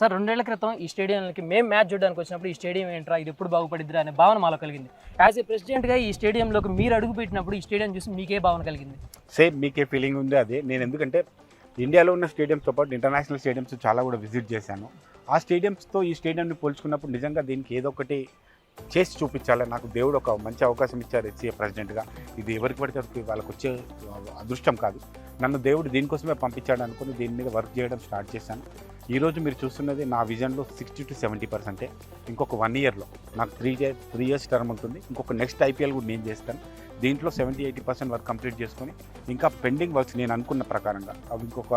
Sir రెండేళ్ళ క్రితం ఈ స్టేడియంకి మేము మ్యాచ్ చూడడానికి వచ్చినప్పుడు ఈ స్టేడియం ఏంట్రా ఇది ఎప్పుడు బాగుపడిద్దిరా అనే భావన మాలో కలిగింది. యాజ్ ఏ ప్రెసిడెంట్గా ఈ స్టేడియంలోకి మీరు అడుగు పెట్టినప్పుడు ఈ స్టేడియం చూసి మీకే భావన కలిగింది. సేమ్ మీకే ఫీలింగ్ ఉంది అదే. నేను ఎందుకంటే ఇండియాలో ఉన్న స్టేడియంతో పాటు ఇంటర్నేషనల్ స్టేడియంస్ చాలా కూడా విజిట్ చేశాను. ఆ స్టేడియంస్తో ఈ స్టేడియంని పోల్చుకున్నప్పుడు నిజంగా దీనికి ఏదో ఒకటి చేసి చూపించాలి. నాకు దేవుడు ఒక మంచి అవకాశం ఇచ్చారు హెచ్సిఏ ప్రెసిడెంట్గా ఇది ఎవరికి పడితే వాళ్ళకి వచ్చే అదృష్టం కాదు. నన్ను దేవుడు దీనికోసమే పంపించాడు అనుకుని దీని మీద వర్క్ చేయడం స్టార్ట్ చేశాను. ఈరోజు మీరు చూస్తున్నది నా విజన్లో సిక్స్టీ టు సెవెంటీ పర్సెంటే. ఇంకొక వన్ ఇయర్లో. నాకు త్రీ త్రీ ఇయర్స్ టర్మ్ ఉంటుంది. ఇంకొక నెక్స్ట్ ఐపీఎల్ కూడా నేను చేస్తాను. దీంట్లో seventy eighty percent work complete చేసుకొని ఇంకా పెండింగ్ వర్క్స్ నేను అనుకున్న ప్రకారంగా అవి ఇంకొక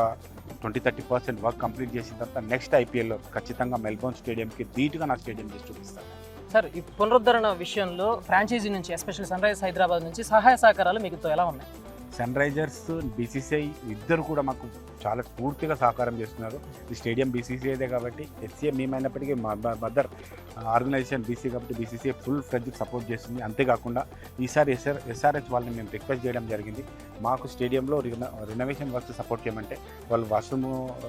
twenty thirty percent work complete చేసిన తర్వాత నెక్స్ట్ ఐపీఎల్లో ఖచ్చితంగా మెల్బోర్న్ స్టేడియంకి ధీటుగా నా స్టేడియం చేసి చూపిస్తాను. సార్ ఈ పునరుద్ధరణ విషయంలో ఫ్రాంచైజీ నుంచి ఎస్పెషల్ సన్ రైజర్స్ హైదరాబాద్ నుంచి సహాయ సహకారాలు మీకు ఎలా ఉన్నాయి? సన్ రైజర్స్ బీసీసీఐ ఇద్దరు కూడా మాకు చాలా పూర్తిగా సహకారం చేస్తున్నారు. ఈ స్టేడియం బీసీసీఐదే కాబట్టి ఎస్సీఏ మేమైనప్పటికీ మా మదర్ ఆర్గనైజేషన్ బీసీ కాబట్టి బీసీసీఐ ఫుల్ ఫ్రెడ్జ్ సపోర్ట్ చేస్తుంది. అంతేకాకుండా ఈసారి ఎస్ఆర్ ఎస్ఆర్హెచ్ వాళ్ళని మేము రిక్వెస్ట్ చేయడం జరిగింది. మాకు స్టేడియంలో రినోవేషన్ వర్క్స్ సపోర్ట్ చేయమంటే వాళ్ళు వాష్రూమ్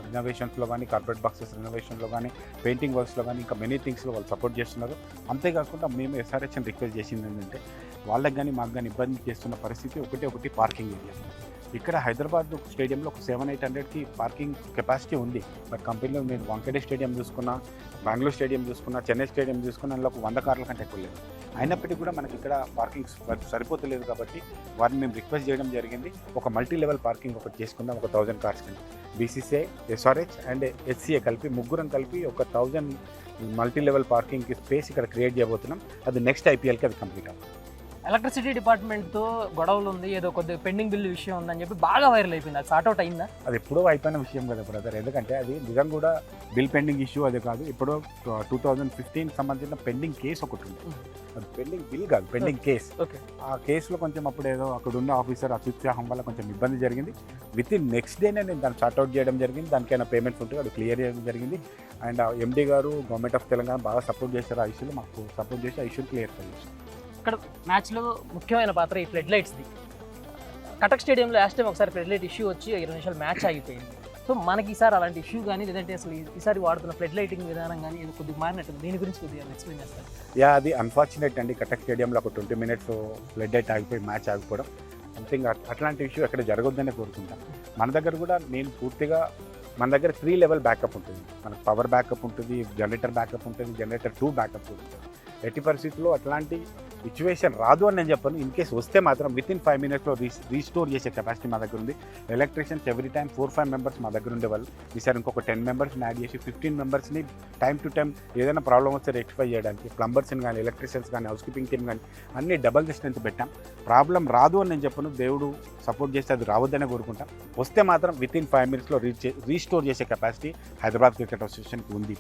రినోవేషన్స్లో కానీ కార్పొరేట్ బాక్సెస్ రినోవేషన్లో కానీ పెయింటింగ్ వర్క్స్లో కానీ ఇంకా మెనీ థింగ్స్లో వాళ్ళు సపోర్ట్ చేస్తున్నారు. అంతేకాకుండా మేము ఎస్ఆర్హెచ్ని రిక్వెస్ట్ చేసింది ఏంటంటే వాళ్ళకి కానీ మాకు కానీ ఇబ్బంది చేస్తున్న పరిస్థితి ఒకటే ఒకటి పార్కింగ్ ఏరియా ఇక్కడ హైదరాబాద్ స్టేడియంలో ఒక సెవెన్ ఎయిట్ హండ్రెడ్కి పార్కింగ్ కెపాసిటీ ఉంది. బట్ కంపెనీలో నేను వంకటే స్టేడియం చూసుకున్నా బెంగళూరు స్టేడియం చూసుకున్నా చెన్నై స్టేడియం చూసుకున్నా అందులో వంద కార్ల కంటే ఎక్కువ లేదు. అయినప్పటికీ కూడా మనకి ఇక్కడ పార్కింగ్ సరిపోతలేదు కాబట్టి వారిని మేము రిక్వెస్ట్ చేయడం జరిగింది. ఒక మల్టీ లెవెల్ పార్కింగ్ ఒకటి చేసుకుందాం ఒక థౌజండ్ కార్స్ కింద. బీసీసీఐ ఎస్ఆర్హెచ్ అండ్ హెచ్సిఏ కలిపి ముగ్గురం కలిపి ఒక థౌజండ్ మల్టీ లెవెల్ పార్కింగ్కి స్పేస్ ఇక్కడ క్రియేట్ చేయబోతున్నాం. అది నెక్స్ట్ ఐపీఎల్కి అది కంప్లీట్ అవుతుంది. ఎలక్ట్రిసిటీ డిపార్ట్మెంట్తో గొడవలు ఉంది ఏదో కొద్దిగా పెండింగ్ బిల్లు విషయం ఉందని చెప్పి బాగా వైరల్ అయిపోయింది. అది సార్ట్ అవుట్ అయిందా? అది ఎప్పుడో అయిపోయిన విషయం కదా బ్రదర్. ఎందుకంటే అది నిజం కూడా బిల్ పెండింగ్ ఇష్యూ అది కాదు. ఇప్పుడు టూ థౌజండ్ ఫిఫ్టీన్ సంబంధించిన పెండింగ్ కేసు ఒకటి ఉంది. అది పెండింగ్ బిల్ కాదు పెండింగ్ కేసు. ఓకే. ఆ కేసులో కొంచెం అప్పుడు ఏదో అక్కడ ఉన్న ఆఫీసర్ అత్యుత్సాహం వల్ల కొంచెం ఇబ్బంది జరిగింది. విత్ ఇన్ నెక్స్ట్ డేనే నేను దాన్ని సార్ట్అవుట్ చేయడం జరిగింది. దానికైనా పేమెంట్స్ ఉంటే అది క్లియర్ చేయడం జరిగింది. అండ్ ఎండీ గారు గవర్నమెంట్ ఆఫ్ తెలంగాణ బాగా సపోర్ట్ చేశారు ఆ ఇష్యూలో. మాకు సపోర్ట్ చేసి ఆ ఇష్యూని క్లియర్ చేశారు. ఇక్కడ మ్యాచ్లో ముఖ్యమైన పాత్ర ఈ ఫ్లడ్ లైట్స్ది కటక్ స్టేడియంలో లాస్ట్ టైం ఒకసారి ఫ్లడ్ లైట్ ఇష్యూ వచ్చి ఇరవై నిమిషాలు మ్యాచ్ ఆగిపోయింది. సో మనకి ఈసారి అలాంటి ఇష్యూ కానీ లేదంటే అసలు ఈసారి వాడుతున్న ఫ్లడ్ లైటింగ్ విధానం కానీ ఇది కొద్దిగా మారినట్టు దీని గురించి కొద్దిగా ఎక్స్ప్లెయిన్ చేస్తారు? యా అది అన్ఫార్చునేట్ అండి. కటక్ స్టేడియంలో ఒక ట్వంటీ మినిట్స్ ఫ్లడ్ అయితే ఆగిపోయి మ్యాచ్ ఆగిపోవడం. సంథింగ్ అట్లాంటి ఇష్యూ ఎక్కడ జరగొద్దనే కోరుకుంటాం. మన దగ్గర కూడా నేను పూర్తిగా మన దగ్గర త్రీ లెవెల్ బ్యాకప్ ఉంటుంది. మనకు పవర్ బ్యాకప్ ఉంటుంది జనరేటర్ బ్యాకప్ ఉంటుంది జనరేటర్ టూ బ్యాకప్ ఉంటుంది. ఎట్టి పరిస్థితుల్లో అట్లాంటి సిచ్యువేషన్ రాదు అని నేను చెప్పాను. ఇన్ కేస్ వస్తే మాత్రం విత్ ఇన్ ఫైవ్ మినిట్స్లో రీ రీస్టోర్ చేసే కెపాసిటీ మా దగ్గర ఉంది. Electricians every time four five members మా దగ్గర ఉండేవాళ్ళు. ఈసారి ఇంకొక టెన్ మెంబర్స్ని యాడ్ చేసి ఫిఫ్టీన్ మెంబర్స్ని టైం టు టైం ఏదైనా ప్రాబ్లం వస్తే రెక్టిఫై చేయడానికి ప్లంబర్స్ని కానీ ఎలక్ట్రీషియన్స్ కానీ హౌస్ కీపింగ్ టీమ్ కానీ అన్ని డబల్ డిస్టెన్స్ పెట్టాం. ప్రాబ్లం రాదు అని నేను చెప్పను. దేవుడు సపోర్ట్ చేస్తే అది రావద్దనే కోరుకుంటాం. వస్తే మాత్రం విత్ ఇన్ ఫైవ్ మినిట్స్లో రీచ్ రీస్టోర్ చేసే కెపాసిటీ హైదరాబాద్ క్రికెట్ అసోసియేషన్కి ఉంది.